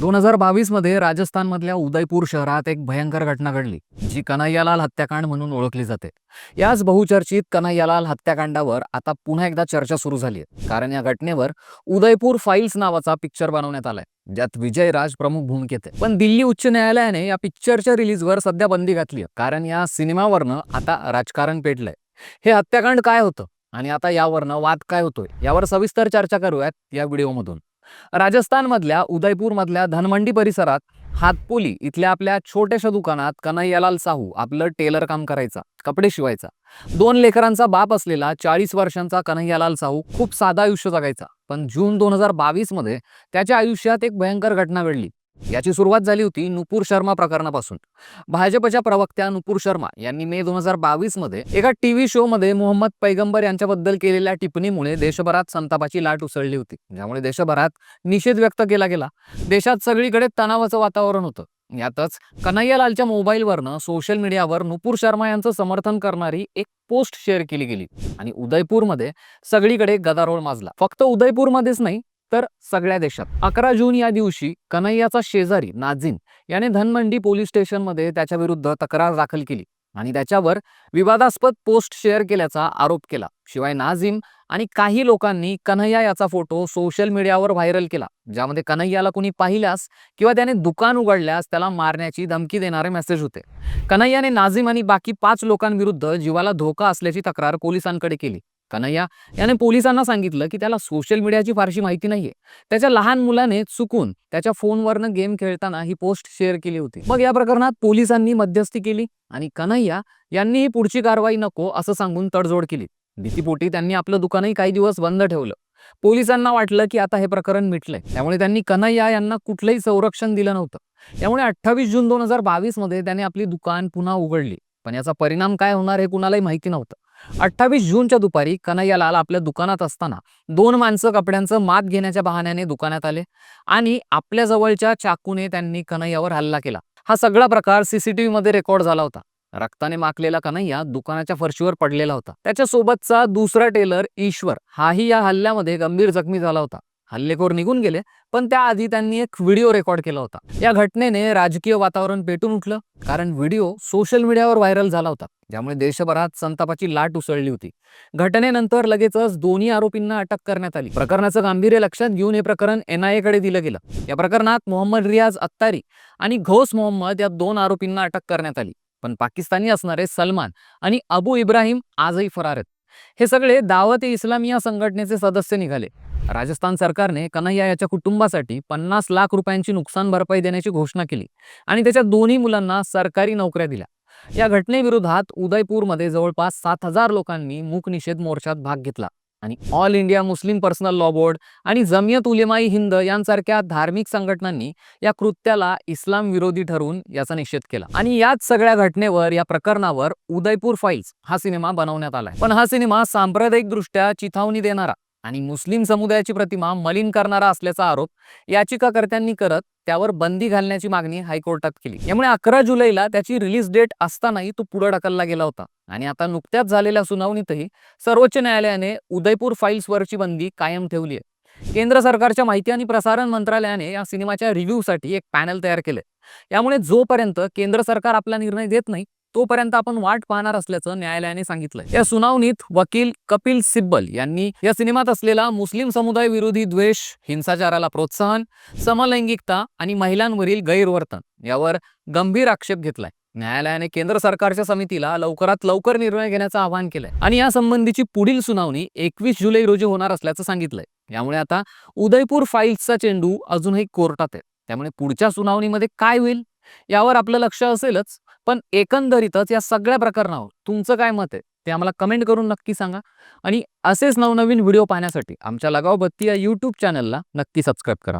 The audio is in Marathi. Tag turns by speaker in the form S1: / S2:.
S1: दोन हजार बावीसमध्ये राजस्थानमधल्या उदयपूर शहरात एक भयंकर घटना घडली जी कन्हैयालाल हत्याकांड म्हणून ओळखली जाते. याच बहुचर्चित कन्हैयालाल हत्याकांडावर आता पुन्हा एकदा चर्चा सुरू झाली आहे कारण या घटनेवर उदयपूर फाईल्स नावाचा पिक्चर बनवण्यात आलाय ज्यात विजय राज प्रमुख भूमिकेत आहे. पण दिल्ली उच्च न्यायालयाने या पिक्चरच्या रिलीजवर सध्या बंदी घातली आहे कारण या सिनेमावरनं आता राजकारण पेटलंय. हे हत्याकांड काय होतं? आणि आता यावरनं वाद काय होतोय? यावर सविस्तर चर्चा करूयात या व्हिडिओमधून. राजस्थानमधल्या उदयपूरमधल्या धनमंडी परिसरात हातपोली इथल्या आपल्या छोट्याशा दुकानात कन्हैयालाल साहू आपलं टेलर काम करायचा कपडे शिवायचा. दोन लेकरांचा बाप असलेला चाळीस वर्षांचा कन्हैयालाल साहू खूप साधा आयुष्य जगायचा. पण जून दोन हजार बावीसमध्ये त्याच्या आयुष्यात एक भयंकर घटना घडली. याची सुरुवात झाली होती नुपूर शर्मा प्रकरणापासून. भाजपच्या प्रवक्त्या नुपूर शर्मा यांनी मे दोन हजार बावीसमध्ये एका टीव्ही शो मध्ये मोहम्मद पैगंबर यांच्याबद्दल केलेल्या टिप्पणीमुळे देशभरात संतापाची लाट उसळली होती. ज्यामुळे देशभरात निषेध व्यक्त केला गेला. देशात सगळीकडे तणावाचं वातावरण होतं. यातच कन्हैयालालच्या मोबाईलवरनं सोशल मीडियावर नुपूर शर्मा यांचं समर्थन करणारी एक पोस्ट शेअर केली गेली आणि उदयपूरमध्ये सगळीकडे गदारोळ माजला. फक्त उदयपूरमध्येच नाही तर सगळ्या देशात. अकरा जून या दिवशी कन्हैयाचा शेजारी नाझीम याने धनमंडी पोलीस स्टेशनमध्ये त्याच्या विरुद्ध तक्रार दाखल केली आणि त्याच्यावर विवादास्पद पोस्ट शेअर केल्याचा आरोप केला. शिवाय नाझीम आणि काही लोकांनी कन्हैया याचा फोटो सोशल मीडियावर व्हायरल केला ज्यामध्ये कन्हैयाला कुणी पाहिल्यास किंवा त्याने दुकान उघडल्यास त्याला मारण्याची धमकी देणारे मेसेज होते. कन्हैयाने नाझीम आणि बाकी पाच लोकांविरुद्ध जीवाला धोका असल्याची तक्रार पोलिसांकडे केली. कन्हैया याने पोलिसांना सांगितलं की त्याला सोशल मीडियाची फारशी माहिती नाहीये. त्याच्या लहान मुलाने चुकून त्याच्या फोनवरनं गेम खेळताना ही पोस्ट शेअर केली होती. मग या प्रकरणात पोलिसांनी मध्यस्थी केली आणि कन्हैया यांनी ही पुढची कारवाई नको असं सांगून तडजोड केली. भीतीपोटी त्यांनी आपलं दुकानही काही दिवस बंद ठेवलं. पोलिसांना वाटलं की आता हे प्रकरण मिटलंय. त्यामुळे त्यांनी कन्हैया यांना कुठलंही संरक्षण दिलं नव्हतं. त्यामुळे अठ्ठावीस जून दोन हजार बावीसमध्ये त्याने आपली दुकान पुन्हा उघडली. पण याचा परिणाम काय होणार हे कुणालाही माहिती नव्हतं. अठ्ठावीस जूनच्या दुपारी कन्हैयालाल आपल्या दुकानात असताना. दोन माणसं कपड्यांचं मात घेण्याच्या बहाण्याने दुकानात आले आणि आपल्या जवळच्या चाकूने त्यांनी कन्हैयावर हल्ला केला. हा सगळा प्रकार सीसीटीव्ही मध्ये रेकॉर्ड झाला होता. रक्ताने माखलेला कन्हैया दुकानाच्या फरशीवर पडलेला होता. त्याच्या सोबतचा दुसरा टेलर ईश्वर हाही या हल्ल्यामध्ये गंभीर जखमी झाला होता. हल्लेखोर निघून गेले पण त्याआधी त्यांनी एक व्हिडिओ रेकॉर्ड केला होता. या घटनेने राजकीय वातावरण पेटून उठलं कारण व्हिडिओ सोशल मीडियावर व्हायरल झाला होता ज्यामुळे देशभरात संतापाची लाट उसळली होती. घटनेनंतर लगेचच दोन्ही आरोपींना अटक करण्यात आली. प्रकरणाचं गांभीर्य लक्षात घेऊन हे प्रकरण एनआयए कडे दिलं गेलं. या प्रकरणात मोहम्मद रियाज अत्तारी आणि घोस मोहम्मद या दोन आरोपींना अटक करण्यात आली. पण पाकिस्तानी असणारे सलमान आणि अबू इब्राहिम आजही फरार आहेत. हे सगळे दावत ए इस्लाम या संघटनेचे सदस्य निघाले. राजस्थान सरकारने कन्हैया याच्या कुटुंबासाठी पन्नास लाख रुपयांची नुकसान भरपाई देण्याची घोषणा केली आणि त्याच्या दोन्ही मुलांना सरकारी नोकऱ्या दिल्या. या घटनेविरोधात उदयपूरमध्ये जवळपास सात हजार लोकांनी मूक निषेध मोर्चात भाग घेतला. आणि All India Muslim Personal Law Board आणि जमियत उलेमाई हिंद यांसारख्या धार्मिक संघटनांनी या कृत्याला इस्लाम विरोधी ठरवून याचा निषेध केला. आणि याच सगळ्या घटनेवर या प्रकरणावर उदयपूर फाईल्स हा सिनेमा बनवण्यात आलाय. पण हा सिनेमा सांप्रदायिक दृष्ट्या चिथावणी देणारा. आणि मुस्लिम समुदायाची प्रतिमा मलिन करणारा असल्याचा आरोप याचिकाकर्त्यांनी करत त्यावर बंदी घालण्याची मागणी हायकोर्टात केली. यामुळे अकरा जुलैला त्याची रिलीज डेट असतानाही तो पुढे ढकलला गेला होता. आणि आता नुकत्याच झालेल्या सुनावणीतही सर्वोच्च न्यायालयाने उदयपूर फाईल्सवरची बंदी कायम ठेवली आहे. केंद्र सरकारच्या माहिती आणि प्रसारण मंत्रालयाने या सिनेमाच्या रिव्ह्यूसाठी एक पॅनल तयार केलंय. यामुळे जोपर्यंत केंद्र सरकार आपला निर्णय देत नाही तोपर्यंत आपण वाट पाहणार असल्याचं न्यायालयाने सांगितलंय. या सुनावणीत वकील कपिल सिब्बल यांनी या सिनेमात असलेला मुस्लिम समुदाय विरोधी द्वेष हिंसाचाराला प्रोत्साहन समलैंगिकता आणि महिलांवरील गैरवर्तन यावर गंभीर आक्षेप घेतलाय. न्यायालयाने केंद्र सरकारच्या समितीला लवकरात लवकर निर्णय घेण्याचं आवाहन केलंय. आणि या संबंधीची पुढील सुनावणी एकवीस जुलै रोजी होणार असल्याचं सांगितलंय. यामुळे आता उदयपूर फाईल्सचा चेंडू अजूनही कोर्टात आहे. त्यामुळे पुढच्या सुनावणीमध्ये काय होईल यावर आपलं लक्ष असेलच. पण एकंदरीतच या सगळ्या प्रकरणावर तुमचं काय मत आहे? ते आम्हाला कमेंट करून नक्की सांगा. आणि असेच नवनवीन व्हिडिओ पाहण्यासाठी आमच्या लगाव बत्ती या यूट्यूब चॅनलला नक्की सबस्क्राईब करा.